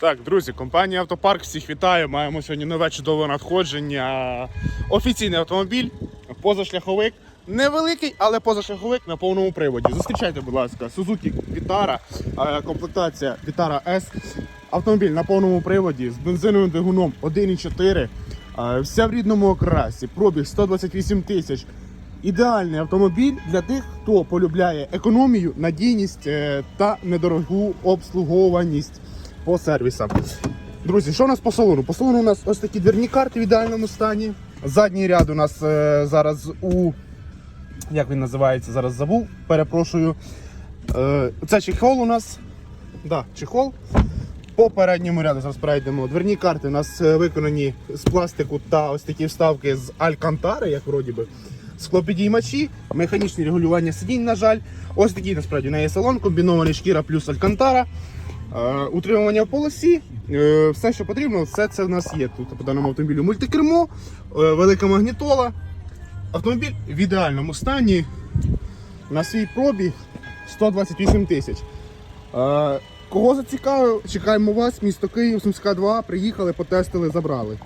Так, друзі, компанія Автопарк всіх вітає. Маємо сьогодні нове чудове надходження. Офіційний автомобіль, позашляховик. Невеликий, але позашляховик на повному приводі. Зустрічайте, будь ласка, Suzuki Vitara, комплектація Vitara S. Автомобіль на повному приводі з бензиновим двигуном 1.4. е, Вся в рідному окрасі, пробіг 128 тисяч. Ідеальний автомобіль для тих, хто полюбляє економію, надійність е, та недорогу обслугованість по сервісам. Друзі, що у нас по салону? По салону у нас ось такі дверні карти в ідеальному стані. Задній ряд у нас е, зараз у. Як він називається? Зараз забув. Перепрошую. Е, це чехол у нас. Да, чехол. По передньому ряду зараз перейдемо. Дверні карти у нас е, виконані з пластику та ось такі вставки з алькантари, як вроді би. Склопідіймачі, механічні регулювання сидінь, на жаль. Ось такий насправді в неї салон, комбінований шкіра плюс алькантара. Е, утримування в полосі, е, все, що потрібно, все це в нас є тут по даному автомобілю. Мультикермо, е, велика магнітола. Автомобіль в ідеальному стані. На свій пробіг 128 тисяч. Кого зацікавив, чекаємо вас, місто Київ, Сумська 2, приїхали, потестили, забрали.